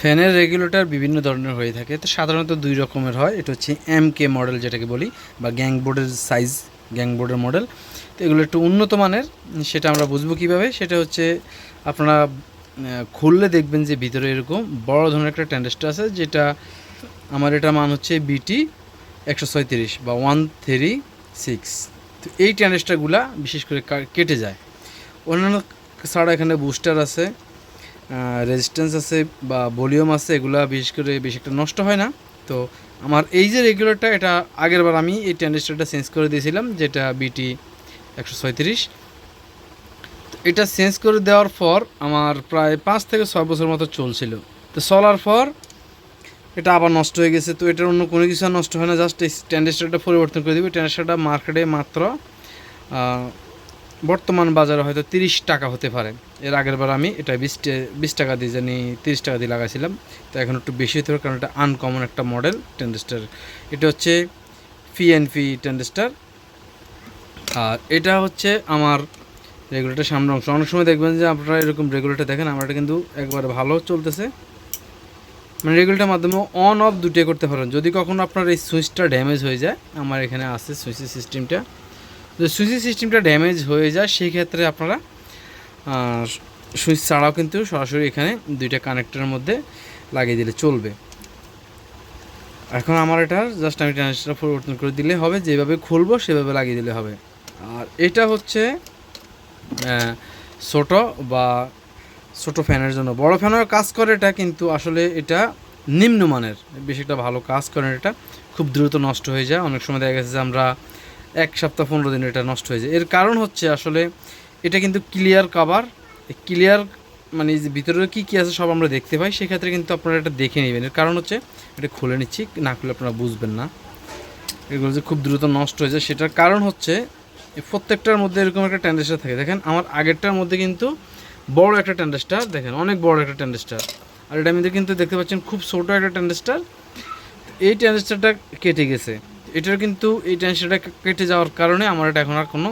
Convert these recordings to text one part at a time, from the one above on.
ফ্যানের রেগুলেটর বিভিন্ন ধরনের হয়ে থাকে। তো সাধারণত দুই রকমের হয়। এটা হচ্ছে এম কে মডেল যেটাকে বলি, বা গ্যাং বোর্ডের সাইজ গ্যাং বোর্ডের মডেল তো এগুলো একটু উন্নত মানের, সেটা আমরা বুঝব কীভাবে? সেটা হচ্ছে আপনারা খুললে দেখবেন যে ভিতরে এরকম বড় ধরনের একটা ট্যান্ডেস্টার আছে, যেটা আমার এটা মান হচ্ছে বিটি একশো ছয়ত্রিশ বা ওয়ান থ্রি সিক্স তো এই ট্যান্ডেস্টারগুলা বিশেষ করে কেটে যায়। অন্যান্য ছাড়া এখানে বুস্টার আছে। রেজিস্ট্যান্স আছে বা ভলিউম আছে, এগুলা বিশেষ করে বেশি একটা নষ্ট হয় না। তো আমার এই যে রেগুলারটা এটা আগের বার আমি এই ট্যান্ডেস্টারটা চেঞ্জ করে দিয়েছিলাম, যেটা বিটি একশো এটা চেঞ্জ করে দেওয়ার পর আমার প্রায় পাঁচ থেকে ছয় বছর মতো চলছিল। তো চলার পর এটা আবার নষ্ট হয়ে গেছে, তো এটার অন্য কোনো কিছু নষ্ট হয় না জাস্ট এই ট্যান্ডেস্টারটা পরিবর্তন করে দিবে। ট্যান্ডেস্টারটা মার্কেটে মাত্র বর্তমান বাজারে হয়তো তিরিশ টাকা হতে পারে। এর আগের বার আমি এটা বিশ বিশ টাকা দিয়ে জানি তিরিশ টাকা দিয়ে লাগাইছিলাম। তো এখন একটু বেশি হতে পারে কারণ এটা আনকমন একটা মডেল টেন্ডেস্টার এটা হচ্ছে পিএনপি টেন্ডেস্টার আর এটা হচ্ছে আমার রেগুলেটার সামনে অংশ। অনেক সময় দেখবেন যে আপনারা এরকম রেগুলেটার দেখেন আমার এটা কিন্তু একবারে ভালো চলতেছে। মানে রেগুলেটার মাধ্যমে অন অফ দুটোই করতে পারেন। যদি কখনো আপনার এই সুইচটা ড্যামেজ হয়ে যায়, আমার এখানে আছে সুইচের সিস্টেমটা যদি সুইচের সিস্টেমটা ড্যামেজ হয়ে যায় সেই ক্ষেত্রে আপনারা সুইচ ছাড়াও কিন্তু সরাসরি এখানে দুইটা কানেক্টরের মধ্যে লাগিয়ে দিলে চলবে। এখন আমার এটা জাস্ট আমি ট্রান্সটা পরিবর্তন করে দিলে হবে, যেভাবে খুলবো সেভাবে লাগিয়ে দিলে হবে। আর এটা হচ্ছে ছোট বা ছোট ফ্যানের জন্য। বড় ফ্যানের কাজ করে এটা, কিন্তু আসলে এটা নিম্নমানের। বেশি একটা ভালো কাজ করে এটা। খুব দ্রুত নষ্ট হয়ে যায়। অনেক সময় দেখা গেছে যে আমরা এক সপ্তাহ, পনেরো দিন এটা নষ্ট হয়ে যায়। এর কারণ হচ্ছে আসলে এটা কিন্তু ক্লিয়ার কাভার ক্লিয়ার মানে যে ভিতরে কী কী আছে সব আমরা দেখতে পাই, সেক্ষেত্রে কিন্তু আপনারা এটা দেখে নেবেন। এর কারণ হচ্ছে এটা খুলে নিচ্ছি, না খুলে আপনারা বুঝবেন না। এগুলো যে খুব দ্রুত নষ্ট হয়ে যায়, সেটার কারণ হচ্ছে প্রত্যেকটার মধ্যে এরকম একটা ট্যান্ডেস্টার থাকে। দেখেন, আমার আগেরটার মধ্যে কিন্তু বড় একটা ট্যান্ডেস্টার দেখেন, অনেক বড় একটা ট্যান্ডেস্টার আর এটা কিন্তু দেখতে পাচ্ছেন খুব ছোটো একটা ট্যান্ডেস্টার এই ট্যান্ডেস্টারটা কেটে গেছে। এটার কিন্তু এই টেনশনটা কেটে যাওয়ার কারণে আমার এটা এখন আর কোনো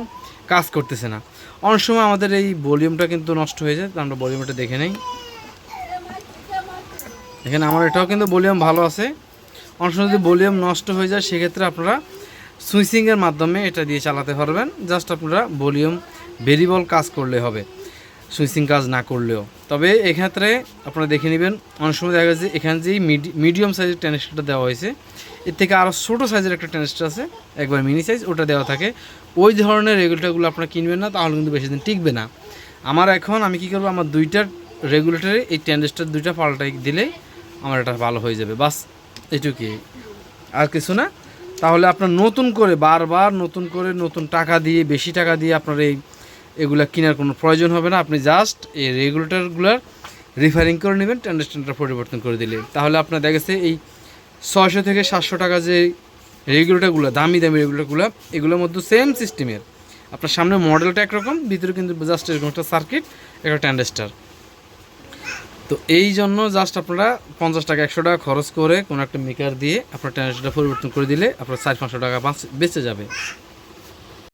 কাজ করতেছে না। অনেক সময় আমাদের এই ভলিউমটা কিন্তু নষ্ট হয়ে যায় আমরা ভলিউমটা দেখে নেই। এখানে আমার এটাও কিন্তু ভলিউম ভালো আছে। অনেক সময় যদি ভলিউম নষ্ট হয়ে যায়, সেক্ষেত্রে আপনারা সুইচিংয়ের মাধ্যমে এটা দিয়ে চালাতে পারবেন। জাস্ট আপনারা ভলিউম ভেরিবল কাজ করলে হবে। সুইচিং কাজ না করলেও। তবে এক্ষেত্রে আপনারা দেখে নেবেন, অনেক সময় দেখা যাচ্ছে এখানে যেই মিডিয়াম সাইজের টেনিসটা দেওয়া হয়েছে, এর থেকে আরও ছোটো সাইজের একটা টেনিসটা আছে, একবার মিনি সাইজ ওটা দেওয়া থাকে। ওই ধরনের রেগুলেটরগুলো আপনারা কিনবেন না, তাহলে কিন্তু বেশি দিন টিকবে না। আমার এখন আমি কী করব, আমার দুইটার রেগুলেটারে এই টেন্ডেস্টার দুইটা পাল্টাই দিলেই আমার এটা ভালো হয়ে যাবে। বাস এটুকুই। আর কিছু না। তাহলে আপনার নতুন করে বারবার নতুন করে নতুন টাকা দিয়ে, বেশি টাকা দিয়ে আপনার এই এগুলা কেনার কোনো প্রয়োজন হবে না। আপনি জাস্ট এই রেগুলেটরগুলোর রিফারিং করে নেবেন টেন্ডারস্ট্যান্ডটা পরিবর্তন করে দিলে। তাহলে আপনার দেখা গেছে এই ছয়শো থেকে সাতশো টাকা যে রেগুলেটরগুলো দামি দামি রেগুলেটরগুলো এগুলোর মধ্যে সেম সিস্টেমের আপনার সামনে মডেলটা একরকম, ভিতরে কিন্তু জাস্ট এরকম একটা সার্কিট একটা ট্যান্ডেস্টার তো এই জন্য জাস্ট আপনারা পঞ্চাশ টাকা, একশো টাকা খরচ করে কোনো একটা মেকার দিয়ে আপনার ট্যান্ডেস্টারটা পরিবর্তন করে দিলে আপনার চার পাঁচশো টাকা বাঁচ- বেঁচে যাবে।